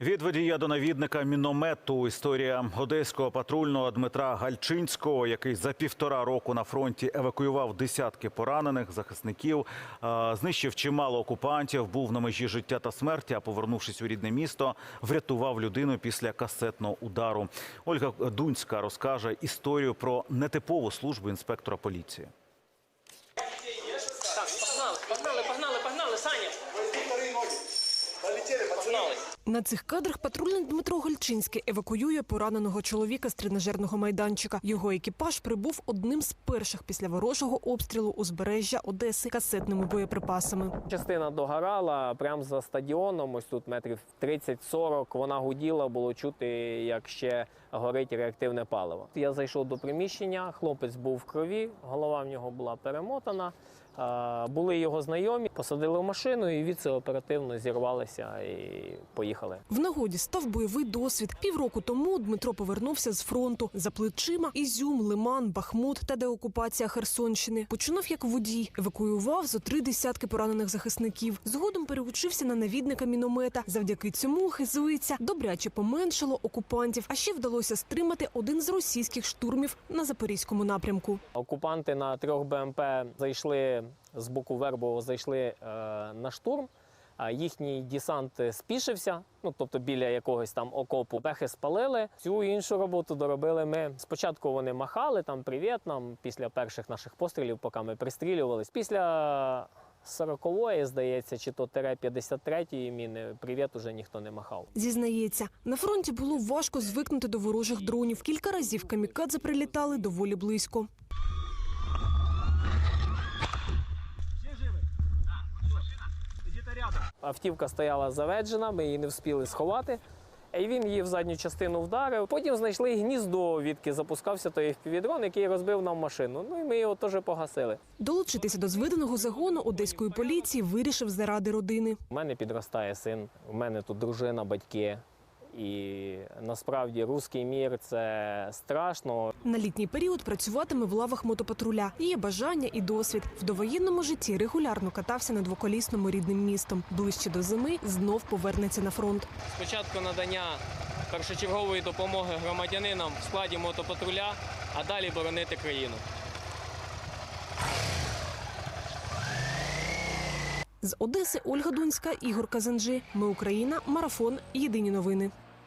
Від водія до навідника міномету історія одеського патрульного Дмитра Гальчинського, який за півтора року на фронті евакуював десятки поранених захисників, знищив чимало окупантів, був на межі життя та смерті. А повернувшись у рідне місто, врятував людину після касетного удару. Ольга Дунська розкаже історію про нетипову службу інспектора поліції. Так, погнали, погнали, погнали, погнали, Саня. Погнали. На цих кадрах патрульний Дмитро Гальчинський евакуює пораненого чоловіка з тренажерного майданчика. Його екіпаж прибув одним з перших після ворожого обстрілу узбережжя Одеси касетними боєприпасами. Частина догорала прямо за стадіоном, ось тут метрів 30-40. Вона гуділа, було чути, як ще горить реактивне паливо. Я зайшов до приміщення, хлопець був в крові, голова в нього була перемотана. Були його знайомі, посадили в машину і від оперативно зірвалися і поїхали. В нагоді став бойовий досвід. Півроку тому Дмитро повернувся з фронту за плечима Ізюм, Лиман, Бахмут та деокупація Херсонщини. Починав як водій, евакуював зо три десятки поранених захисників. Згодом переучився на навідника міномета. Завдяки цьому хизується добряче поменшало окупантів. А ще вдалося стримати один з російських штурмів на запорізькому напрямку. Окупанти на трьох БМП зайшли з боку Вербового, зайшли е, на штурм. Їхній десант спішився, ну тобто біля якогось там окопу. Пехи спалили. Цю іншу роботу доробили ми. Спочатку вони махали там привіт нам після перших наших пострілів, поки ми пристрілювались. Після 40-ї, здається, чи то тире 53-ї міни, привіт уже ніхто не махав. Зізнається, на фронті було важко звикнути до ворожих дронів. Кілька разів камікадзе прилітали доволі близько. Автівка стояла заведжена, ми її не встигли сховати. І він її в задню частину вдарив. Потім знайшли гніздо, відки запускався той FPV-дрон, який розбив нам машину. Ну і ми його теж погасили. Долучитися до зведеного загону одеської поліції вирішив заради родини. У мене підростає син, у мене тут дружина, батьки. І насправді руський мір це страшно. На літній період працюватиме в лавах мотопатруля. Є бажання і досвід. В довоєнному житті регулярно катався на двоколісному рідним містом. Ближче до зими знов повернеться на фронт. Спочатку надання першочергової допомоги громадянинам в складі мотопатруля, а далі боронити країну. З Одеси Ольга Дунська, Ігор Казанжи. Ми Україна. Марафон. Єдині новини.